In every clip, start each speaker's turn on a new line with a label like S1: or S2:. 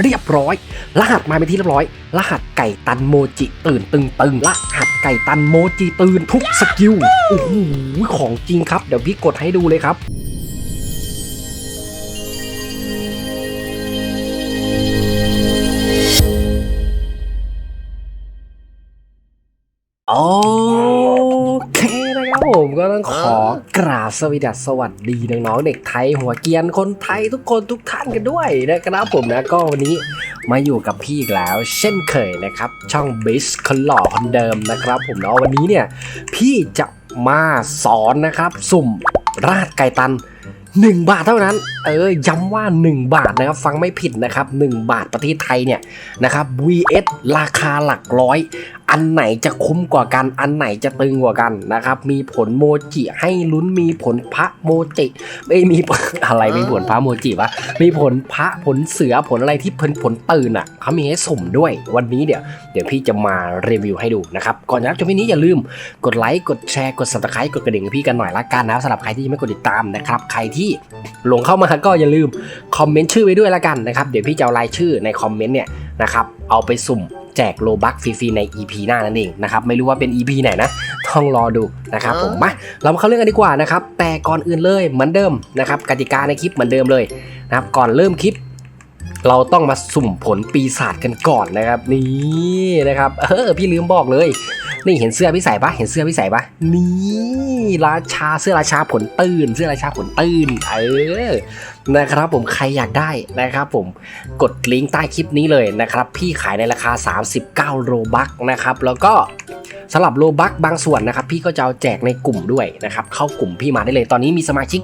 S1: เรียบร้อย รหัสมาเป็นที่เรียบร้อย รหัสไก่ตันโมจิตื่นตึงตึงรหัสไก่ตันโมจิตื่นทุกสกิลโอ้โหของจริงครับเดี๋ยวพี่กดให้ดูเลยครับโอเคนะครับผมก็ ต้องขอกราบสวัสดีสวัสดีน้องๆเด็กไทยหัวเกียนคนไทยทุกคนทุกท่านกันด้วยนะครับผมนะก็วันนี้มาอยู่กับพี่อีกแล้ว เช่นเคยนะครับ ช่องบิสคนหล่อคนเดิมนะครับ ผมเนาะวันนี้เนี่ยพี่จะมาสอนนะครับ สุ่มราดไก่ตัน1 บาทเท่านั้น เออย้ำว่า 1 บาทนะครับ ฟังไม่ผิดนะครับ 1 บาทประเทศไทยเนี่ยนะครับ vs ราคาหลักร้อย อันไหนจะคุ้มกว่ากัน อันไหนจะตึงกว่ากันนะครับ มีผลโมจิให้ลุ้นมีผลพระโมจิไม่มีอะไรมีผลพระโมจิวะมีผลพระผลเสือผลอะไรที่เพิ่นผลตื่นอะเขามีให้สุ่มด้วย วันนี้เดี๋ยวเดี๋ยวพี่จะมารีวิวให้ดูนะครับก่อนจะรับชมวิดีโอนี้อย่าลืมกดไลค์กดแชร์กด subscribe กดกระดิ่งให้พี่กันหน่อยละกันนะสำหรับใครที่ยังไม่กดติดตามนะครับใครที่หลงเข้ามาก็อย่าลืมคอมเมนต์ชื่อไว้ด้วยละกันนะครับเดี๋ยวพี่จะเอารายชื่อในคอมเมนต์เนี่ยนะครับเอาไปสุ่ม แจกโลบักฟรีๆใน EP หน้านั่นเองนะครับไม่รู้ว่าเป็น EP ไหนนะต้องรอดูนะครับผมมาเรามาเข้าเรื่องกันดีกว่านะครับแต่ก่อนอื่นเลยเหมือนเดิมนะครับกติกาในคลิปเหมือนเดิมเลยนะครับก่อนเริ่มคลิป เราต้องมาสุ่มผลปีศาจกันก่อนนะครับ นี่นะครับ เออพี่ลืมบอกเลย นี่เห็นเสื้อพี่ใส่ปะเห็นเสื้อพี่ใส่ปะนี่ราชาเสื้อราชาผลตื่น เสื้อราชาผลตื่นเออนะครับผมใครอยากได้นะครับ ผมกดลิงก์ใต้คลิปนี้เลยนะครับ พี่ขายในราคา 39 โรบัคนะครับ แล้วก็สำหรับโลบัคบางส่วนนะครับ พี่ก็จะเอาแจกในกลุ่มด้วยนะครับ เข้ากลุ่มพี่มาได้เลยตอนนี้มีสมาชิก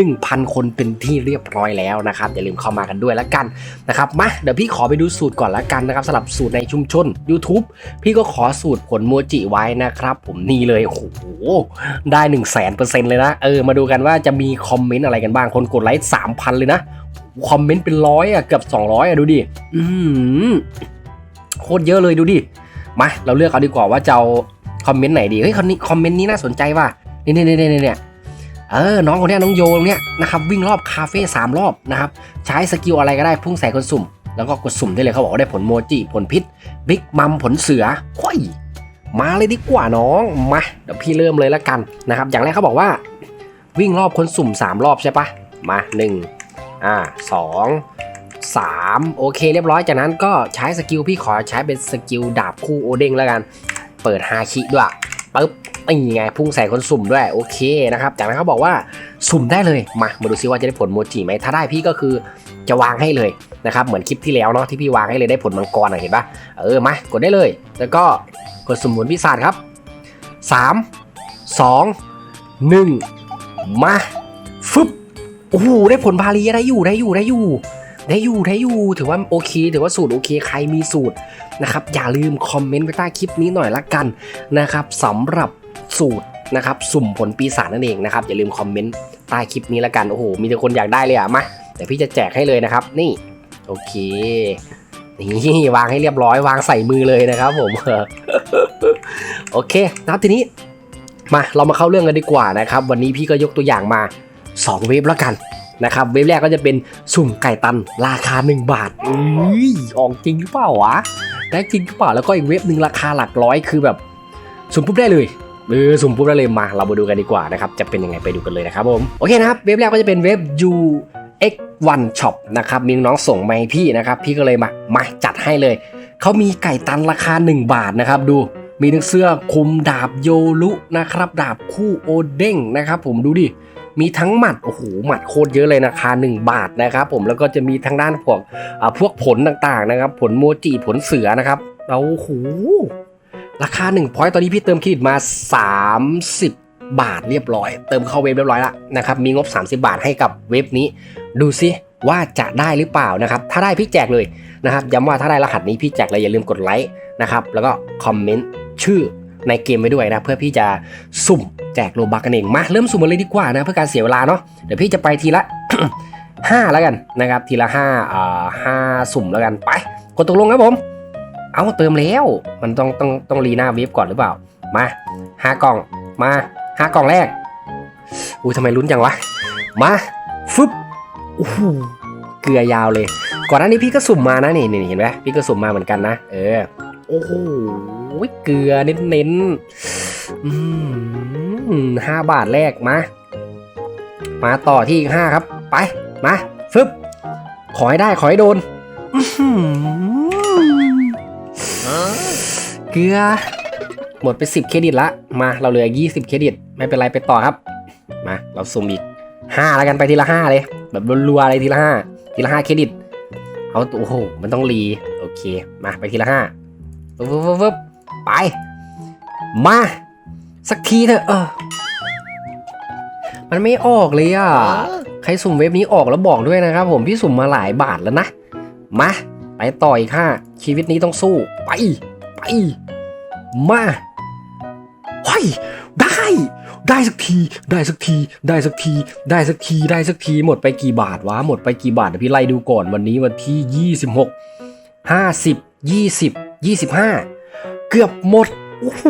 S1: 1,000 คนเป็นที่เรียบร้อยแล้วนะครับอย่าลืมเข้ามากันด้วยและกัน นะครับมาเดี๋ยวพี่ขอไปดูสูตรก่อนละกันนะครับสำหรับสูตรในชุมชน YouTube พี่ก็ขอสูตรผลโมจิไว้นะครับ ผมนี่เลยโอ้โหได้1 0 0 0 0 0เปอร์เซ็นต์เลยนะเออมาดูกันว่าจะมีคอมเมนต์อะไรกันบ้างคนกดไลค์3,000 เลยนะคอมเมนต์เป็นร้อยอะเกือบ200อะดูดิอืมโคตรเยอะเลยดูดิมาเราเลือกเอาดีกว่าว่าจะเอาคอมเมนต์ไหนดีเฮ้ยคอมเมนต์นี้น่าสนใจว่ะนี่นี่นี่นี่เนี่ย เออ น้องคนนี้น้องโยงเนี่ยนะครับวิ่งรอบคาเฟ่สามรอบนะครับใช้สกิลอะไรก็ได้พุ่งใส่คนสุ่ม แล้วก็กดสุ่มได้เลยเขาบอกว่าได้ผลโมจิผลพิษบิ๊กมัมผลเสือห้ยมาเลยดีกว่าน้องมาเดี๋ยวพี่เริ่มเลยละกันนะครับ อย่างแรกเขาบอกว่า วิ่งรอบคนสุ่ม 3 รอบใช่ปะมา1อ่าสองสามโอเคเรียบร้อยจากนั้นก็ใช้สกิลพี่ขอใช้เป็นสกิลดาบคู่โอเด้งแล้วกัน เปิดฮาคิด้วยปึ๊บ นี่ไงพุ่งใส่คนสุ่มด้วยโอเคนะครับ จากนั้นเขาบอกว่าสุ่มได้เลยมามาดูซิว่าจะได้ผลโมจิไหมถ้าได้พี่ก็คือจะวางให้เลยนะครับเหมือนคลิปที่แล้วเนาะที่พี่วางให้เลยได้ผลมังกรเห็นปะเออมากดได้เลย แล้วก็กดสมผลพิศาจครับ 3 2 1 มาฟึบโอ้โหได้ผลบาลีได้อยู่ได้อยู่ได้อยู่ได้อยู่ได้อยู่ถือว่าโอเคถือว่าสูตรโอเคใครมีสูตรนะครับอย่าลืมคอมเมนต์ไปใต้คลิปนี้หน่อยละกันนะครับสำหรับสูตรนะครับสุ่มผลปีศาจนั่นเองนะครับอย่าลืมคอมเมนต์ใต้คลิปนี้ละกันโอ้โหมีแต่คนอยากได้เลยอะมาเดี๋ยวพี่จะแจกให้เลยนะครับ นี่โอเคนี่วางให้เรียบร้อยวางใส่มือเลยนะครับผมโอเคนะครับทีนี้มาเรามาเข้าเรื่องกันดีกว่านะครับ วันนี้พี่ก็ยกตัวอย่างมา 2 เว็บแล้วกันนะครับเว็บแรกก็จะเป็นสุ่มไก่ตันราคา 1 บาทอุ้ยออกจริงหรือเปล่าวะได้จริงหรือเปล่าแล้วก็อีกเว็บหนึ่งราคาหลักร้อยคือแบบสุ่มปุ๊บได้เลย เออสุ่มปุ๊บได้เลยมาเรามาดูกันดีกว่านะครับจะเป็นยังไงไปดูกันเลยนะครับผมโอเคนะครับเว็บแรกก็จะเป็นเว็บ UX1 Shop นะครับมีน้องส่งมาให้พี่นะครับพี่ก็เลยมามาจัดให้เลยเขามีไก่ตันราคา 1 บาทนะครับดูมีทั้งเสื้อคลุมดาบโยรุนะครับดาบคู่โอเด้งนะครับผมดูดิมีทั้งหมัดโอ้โหหมัดโคตรเยอะเลยราคา 1 บาทนะครับผมแล้วก็จะมีทางด้านพวกพวกผลต่างๆนะครับ ผลโมจิผลเสือนะครับเอาโอ้โห ราคา1พอยต์ตอนนี้พี่เติมเครดิตมา 30 บาทเรียบร้อย เติมเข้าเว็บเรียบร้อยแล้วนะครับ มีงบ 30 บาทให้กับเว็บนี้ ดูซิว่าจะได้หรือเปล่านะครับ ถ้าได้พี่แจกเลยนะครับ ย้ำว่าถ้าได้รหัสนี้พี่แจกเลยอย่าลืมกดไลค์นะครับ แล้วก็คอมเมนต์ชื่อในเกมไว้ด้วยนะเพื่อพี่จะสุ่มแจกโลบักกันเองมาเริ่มสุ่มกันเลยดีกว่านะเพื่อการเสียเวลาเนาะเดี๋ยวพี่จะไปทีละ 5 แล้วกันนะครับ ทีละ5อ่าห้าสุ่มแล้วกันไปกดตกลงครับผม เอาเติมแล้ว มันต้องต้องต้องรีหน้าเวฟก่อนหรือเปล่า มาห้ากล่อง มาห้ากล่องแรก อุ้ยทำไมลุ้นจังวะ มาฟึบโอ้โหเกลือยาวเลย ก่อนหน้านี้พี่ก็สุ่มมานะนี่นี่เห็นไหมพี่ก็สุ่มมาเหมือนกันนะ เออ โอ้โหเกลือเน้นๆอืมห้าบาทแรกมา มาต่อที่อีกห้าครับ ไป มาฟึบขอให้ได้ขอให้โดน เกลือ หมดไปสิบเครดิตละ มาเราเหลือยี่สิบเครดิต ไม่เป็นไรไปต่อครับ มาเราสุ่มอีกห้าแล้วกันไปทีละห้าเลย แบบรัวๆเลยทีละห้าทีละห้าเครดิต เอาโอ้โหมันต้องรี โอเค มาไปทีละห้าฟึบฟึบฟึบฟึบไป มา สักทีเถอะเออมันไม่ออกเลยอะ ใครสุ่มเว็บนี้ออกแล้วบอกด้วยนะครับผมพี่สุ่มมาหลายบาทแล้วนะ มา ไปต่ออีกห้าชีวิตนี้ต้องสู้ ไป ไป มาเฮ้ยได้ ได้สักที ได้สักที ได้สักที ได้สักที ได้สักที หมดไปกี่บาทวะ หมดไปกี่บาทพี่ไล่ดูก่อนวันนี้วันที่ 26 50 20 25 เกือบหมด โอ้โห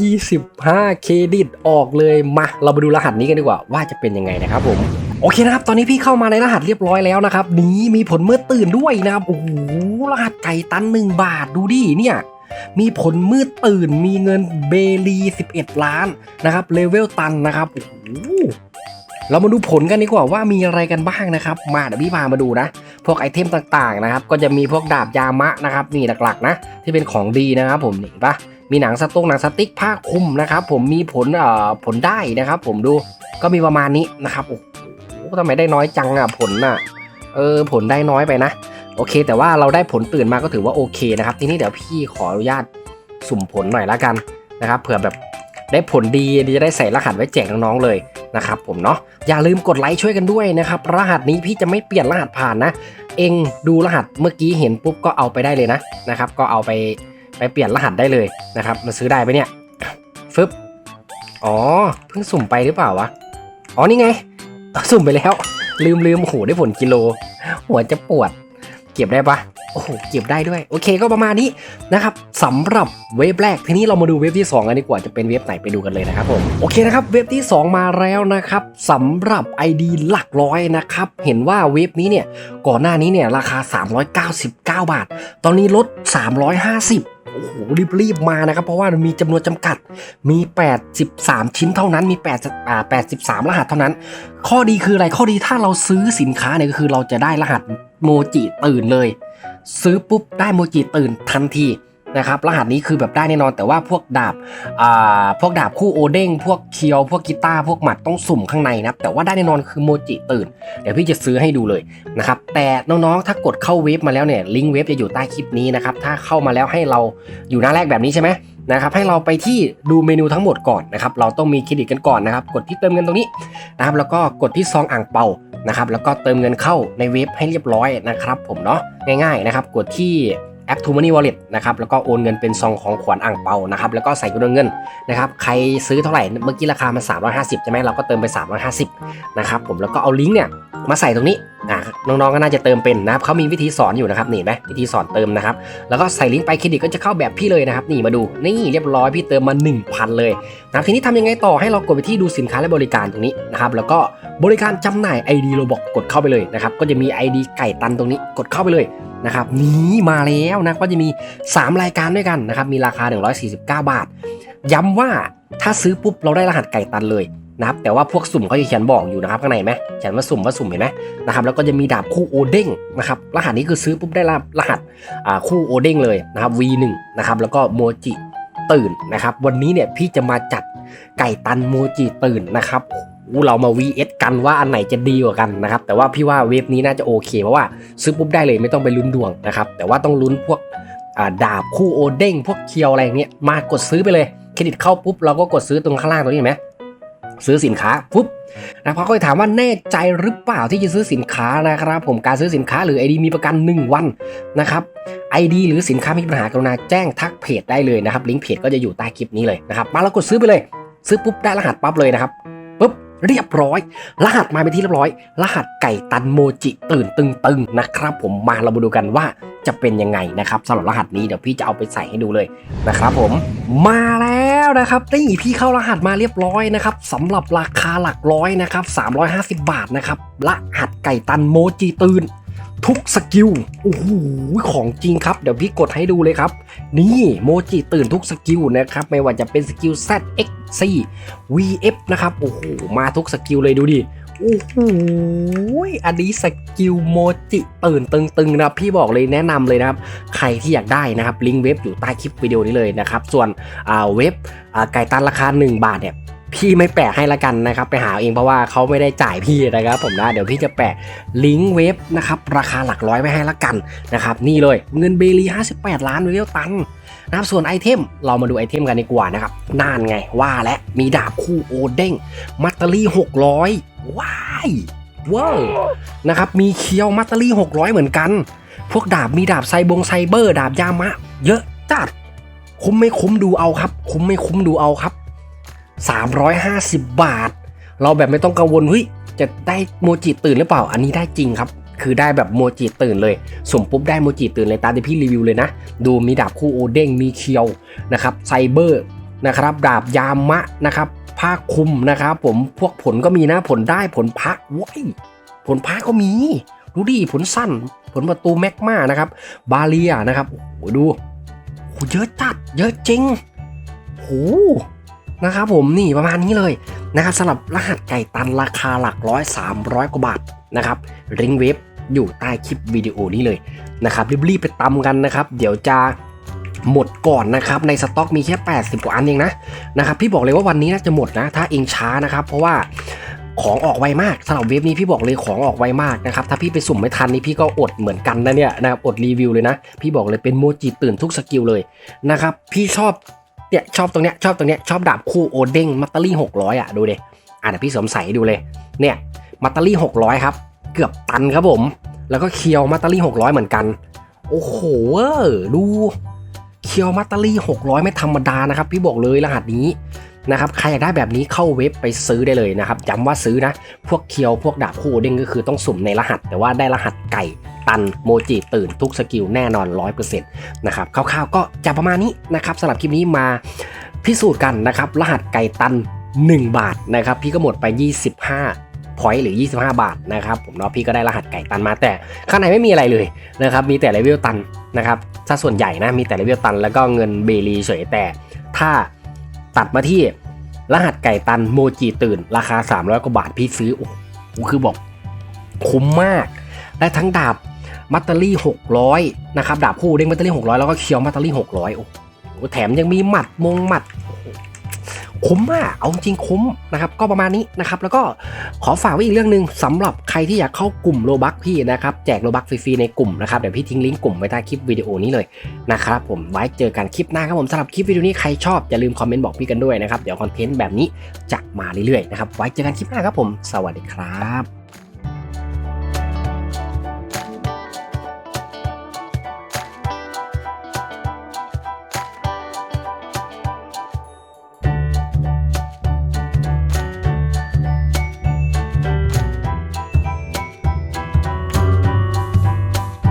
S1: ยี่สิบห้าเครดิตออกเลย มา เรามาดูรหัสนี้กันดีกว่า ว่าจะเป็นยังไงนะครับผม โอเคนะครับ ตอนนี้พี่เข้ามาในรหัสเรียบร้อยแล้วนะครับ นี้มีผลเมื่อตื่นด้วยนะครับ โอ้โห รหัสไก่ตันหนึ่งบาทดูดิเนี่ย มีผลมืดตื่น มีเงินเบลี11 ล้านนะครับ เลเวลตันนะครับ โอ้โห เรามาดูผลกันดีกว่าว่ามีอะไรกันบ้างนะครับ มาเดี๋ยวพี่พามาดูนะ พวกไอเทมต่างๆนะครับ ก็จะมีพวกดาบยามะนะครับ นี่หลักๆนะ ที่เป็นของดีนะครับผมนี่ปะมีหนังสตุ้งหนังสติ๊กผ้าคลุมนะครับ ผมมีผลเอ่อผลได้นะครับ ผมดูก็มีประมาณนี้นะครับโอ้โห ทำไมได้น้อยจังอะผลน่ะ เออผลได้น้อยไปนะ โอเค แต่ว่าเราได้ผลตื่นมาก็ถือว่าโอเคนะครับ ทีนี้เดี๋ยวพี่ขออนุญาตสุ่มผลหน่อยละกันนะครับ เผื่อแบบได้ผลดีจะได้ใส่รหัสไว้แจกน้องๆเลยนะครับผมเนาะอย่าลืมกดไลค์ช่วยกันด้วยนะครับรหัสนี้พี่จะไม่เปลี่ยนรหัสผ่านนะ เองดูรหัสเมื่อกี้เห็นปุ๊บก็เอาไปได้เลยนะนะครับ ก็เอาไปไปเปลี่ยนรหัสได้เลยนะครับมันซื้อได้ไหมเนี่ยฟึบอ๋อเพิ่งสุ่มไปหรือเปล่าวะอ๋อนี่ไง สุ่มไปแล้ว ลืมลืมโอ้โหได้ผลกิโล หัวจะปวด เก็บได้ปะโอ้โหเก็บได้ด้วย โอเคก็ประมาณนี้นะครับสำหรับเว็บแรกทีนี้เรามาดูเว็บที่ 2 กันดีกว่าจะเป็นเว็บไหนไปดูกันเลยนะครับผมโอเคนะครับเว็บที่ 2 มาแล้วนะครับสำหรับ ID หลักร้อยนะครับเห็นว่าเว็บนี้เนี่ยก่อนหน้านี้เนี่ยราคา 399 บาท ตอนนี้ลด 350 โอ้โหรีบๆมานะครับ เพราะว่ามีจำนวนจำกัดมี 83 ชิ้นเท่านั้นมี8อ่า83 รหัสเท่านั้น ข้อดีคืออะไรข้อดีถ้าเราซื้อสินค้าเนี่ยก็คือเราจะได้รหัสโมจิตื่นเลย ซื้อปุ๊บได้โมจิตื่นทันที นะครับรหัสนี้คือแบบได้แน่นอนแต่ว่าพวกดาบอ่าพวกดาบคู่โอเด้งพวกเคียว พวกกีตาร์พวกหมัดต้องสุ่มข้างในนะแต่ว่าได้แน่นอนคือโมจิตื่น เดี๋ยวพี่จะซื้อให้ดูเลยนะครับแต่น้องๆถ้ากดเข้าเว็บมาแล้วเนี่ยลิงก์เว็บจะอยู่ใต้คลิปนี้นะครับถ้าเข้ามาแล้วให้เราอยู่หน้าแรกแบบนี้ใช่ไหมนะครับให้เราไปที่ดูเมนูทั้งหมดก่อนนะครับเราต้องมีเครดิตกันก่อนนะครับกดที่เติมเงินตรงนี้นะครับแล้วก็กดที่ซองอ่างเปานะครับแล้วก็เติมเงินเข้าในเว็บให้เรียบร้อยนะครับผมเนาะง่ายๆนะครับกดที่ แอป t o Money Wallet นะครับแล้วก็โอนเงินเป็นซองของขวัญอ่างเปานะครับแล้วก็ใส่จำนวนเงินนะครับใครซื้อเท่าไหร่เมื่อกี้ราคามัน350ใช่ไหมเราก็เติมไป 350นะครับผมแล้วก็เอาลิงก์เนี่ยมาใส่ตรงนี้ อ่าน้องๆก็น่าจะเติมเป็นนะครับเขามีวิธีสอนอยู่นะครับนี่ไหมวิธีสอนเติมนะครับแล้วก็ใส่ลิงก์ไปเครดิตก็จะเข้าแบบพี่เลยนะครับนี่มาดูนี่เรียบร้อยพี่เติมมา 1,000 เลยนะครับทีนี้ทำยังไงต่อให้เรากดไปที่ดูสินค้าและบริการตรงนี้นะครับแล้วก็บริการจำหน่าย ID โรบอกกดเข้าไปเลยนะครับก็จะมี ID ไก่ตันตรงนี้กดเข้าไปเลยนะครับนี่มาแล้วนะก็จะมี 3 รายการด้วยกันนะครับมีราคา 149 บาท ย้ำว่าถ้าซื้อปุ๊บเราได้รหัสไก่ตันเลย นะครับแต่ว่าพวกสุ่มเขาจะเขียนบอกอยู่นะครับข้างในไหมเขียนว่าสุ่มว่าสุ่มเห็นไหมนะครับแล้วก็จะมีดาบคู่โอเด้งนะครับรหัสนี้คือซื้อปุ๊บได้รหัสคู่โอเด้งเลยนะครับ V1 นะครับแล้วก็โมจิตื่นนะครับ วันนี้เนี่ยพี่จะมาจัดไก่ตันโมจิตื่นนะครับเรามา VS กันว่าอันไหนจะดีกว่ากันนะครับ แต่ว่าพี่ว่าเวฟนี้น่าจะโอเคเพราะว่าซื้อปุ๊บได้เลยไม่ต้องไปลุ้นดวงนะครับ แต่ว่าต้องลุ้นพวกดาบคู่โอเด้งพวกเคียวอะไรอย่างเงี้ยมากดซื้อไปเลย เครดิตเข้าปุ๊บเราก็กดซื้อตรงข้างล่างตรงนี้เห็นไหม ซื้อสินค้าปุ๊บนะพอเขาถามว่าแน่ใจหรือเปล่าที่จะซื้อสินค้านะครับ ผมการซื้อสินค้าหรือ ID มีประกัน 1 วันนะครับ ID หรือสินค้ามีปัญหากรุณาแจ้งทักเพจได้เลยนะครับลิงก์เพจก็จะอยู่ใต้คลิปนี้เลยนะครับมาแล้วกดซื้อไปเลย ซื้อปุ๊บได้รหัสปั๊บเลยนะครับปุ๊บเรียบร้อย รหัสมาเป็นที่เรียบร้อย รหัสไก่ตันโมจิตื่นตึงๆนะครับผมมาเรามาดูกันว่าจะเป็นยังไงนะครับสำหรับรหัสนี้เดี๋ยวพี่จะเอาไปใส่ให้ดูเลยนะครับผมมาแล้ว นะครับนี่พี่เข้ารหัสมาเรียบร้อยนะครับสำหรับราคาหลักร้อยนะครับ350 บาทนะครับรหัสไก่ตันโมจิตื่นทุกสกิล โอ้โห ของจริงครับ เดี๋ยวพี่กดให้ดูเลยครับ นี่โมจิตื่นทุกสกิลนะครับ ไม่ว่าจะเป็นสกิล ZX4 V F นะครับ โอ้โห มาทุกสกิลเลยดูดิ โอ้โหอันนี้สกิลโมจิตื่นตึงๆนะพี่บอกเลยแนะนำเลยนะครับ ใครที่อยากได้นะครับลิงก์เว็บอยู่ใต้คลิปวิดีโอนี้เลยนะครับ ส่วนอ่าเว็บไก่ตันราคา 1 บาทเนี่ย พี่ไม่แปะให้ละกันนะครับ ไปหาเองเพราะว่าเขาไม่ได้จ่ายพี่นะครับ ผมนะเดี๋ยวพี่จะแปะลิงก์เว็บนะครับราคาหลักร้อยไว้ให้ละกันนะครับนี่เลยเงินเบลี58 ล้านเรียวตันนะครับส่วนไอเทมเรามาดูไอเทมกันดีกว่านะครับนานไงว่าและมีดาบคู่โอเด้งมัตเตอรี่ 600 ว้ายเว้าวนะครับมีเคียวมัตเตอรี่ 600 เหมือนกัน พวกดาบมีดาบไซบงไซเบอร์ ดาบยามะ เยอะจัดคุ้มไม่คุ้มดูเอาครับ คุ้มไม่คุ้มดูเอาครับ 350 บาท เราแบบไม่ต้องกังวลเฮ้ยจะได้โมจิตื่นหรือเปล่า อันนี้ได้จริงครับ คือได้แบบโมจิตื่นเลยสุ่มปุ๊บได้โมจิตื่นเลยตามที่พี่รีวิวเลยนะ ดูมีดาบคู่โอเด้งมีเคียวนะครับไซเบอร์นะครับดาบยามะนะครับผ้าคลุมนะครับผมพวกผลก็มีนะผลได้ผลพักว้ยผลพักก็มีดูดิผลสั้น ผลประตูแมกมานะครับ บาเลียนะครับโอ้โหดูโหเยอะจัดเยอะจริงโห นะครับผมนี่ประมาณนี้เลยนะครับสำหรับรหัสไก่ตันราคาหลักร้อยสามร้อยกว่าบาทนะครับริงเว็บอยู่ใต้คลิปวิดีโอนี้เลยนะครับรีบๆไปตำกันนะครับ เดี๋ยวจะหมดก่อนนะครับในสต็อกมีแค่ 80 กว่าอันเองนะนะครับพี่บอกเลยว่าวันนี้น่าจะหมดนะ ถ้าเองช้านะครับ เพราะว่าของออกไวมากสำหรับเว็บนี้พี่บอกเลยของออกไวมากนะครับถ้าพี่ไปสุ่มไม่ทันนี่พี่ก็อดเหมือนกันนะเนี่ยนะครับอดรีวิวเลยนะ พี่บอกเลยเป็นโมจิตื่นทุกสกิลเลยนะครับพี่ชอบ เนี่ยชอบตรงเนี้ยชอบตรงเนี้ยชอบดาบคู่โอเด้งมัตเตอรี่หกร้อยอะดูเดอะเดี๋ยวพี่สวมใส่ดูเลย เนี่ยมัตเตอรี่หกร้อยครับ เกือบตันครับผม แล้วก็เคียวมัตเตอรี่หกร้อยเหมือนกัน โอ้โห้ดูเคียวมัตเตอรี่หกร้อยไม่ธรรมดานะครับ พี่บอกเลยรหัสนี้ นะครับใครอยากได้แบบนี้เข้าเว็บไปซื้อได้เลยนะครับย้ำว่าซื้อนะ พวกเคียวพวกดาบคู่เด้งก็คือต้องสุ่มในรหัส แต่ว่าได้รหัสไก่ตันโมจิตื่นทุกสกิลแน่นอน 100%นะครับคร่าวๆก็จะประมาณนี้นะครับสำหรับคลิปนี้มาพิสูจน์กันนะครับ รหัสไก่ตัน 1 บาทนะครับ พี่ก็หมดไป 25พอยต์หรือ 25 บาทนะครับผมเนาะพี่ก็ได้รหัสไก่ตันมาแต่ข้างในไม่มีอะไรเลยนะครับมีแต่เลเวลตันนะครับถ้าส่วนใหญ่นะมีแต่เลเวลตันแล้วก็เงินเบลีเฉยแต่ถ้า ตัดมาที่รหัสไก่ตันโมจิตื่น ราคา 300 กว่าบาทพี่ซื้อ โอ้โหคือบอกคุ้มมาก และทั้งดาบมัตเตอรี่ 600 นะครับ ดาบคู่เด้งมัตเตอรี่ 600 แล้วก็เคียวมัตเตอรี่ 600 โอ้โหแถมยังมีหมัดมงหมัดโอ้โห คุ้มมาก เอาจริงคุ้มนะครับ ก็ประมาณนี้นะครับ แล้วก็ขอฝากไว้อีกเรื่องหนึ่งสำหรับใครที่อยากเข้ากลุ่มโลบักพี่นะครับ แจกโลบักฟรีๆในกลุ่มนะครับ เดี๋ยวพี่ทิ้งลิงก์กลุ่มไว้ใต้คลิปวิดีโอนี้เลยนะครับผม ไว้เจอกันคลิปหน้าครับผมสำหรับคลิปวิดีโอนี้ใครชอบอย่าลืมคอมเมนต์บอกพี่กันด้วยนะครับ เดี๋ยวคอนเทนต์แบบนี้จะมาเรื่อยๆนะครับ ไว้เจอกันคลิปหน้าครับผม สวัสดีครับ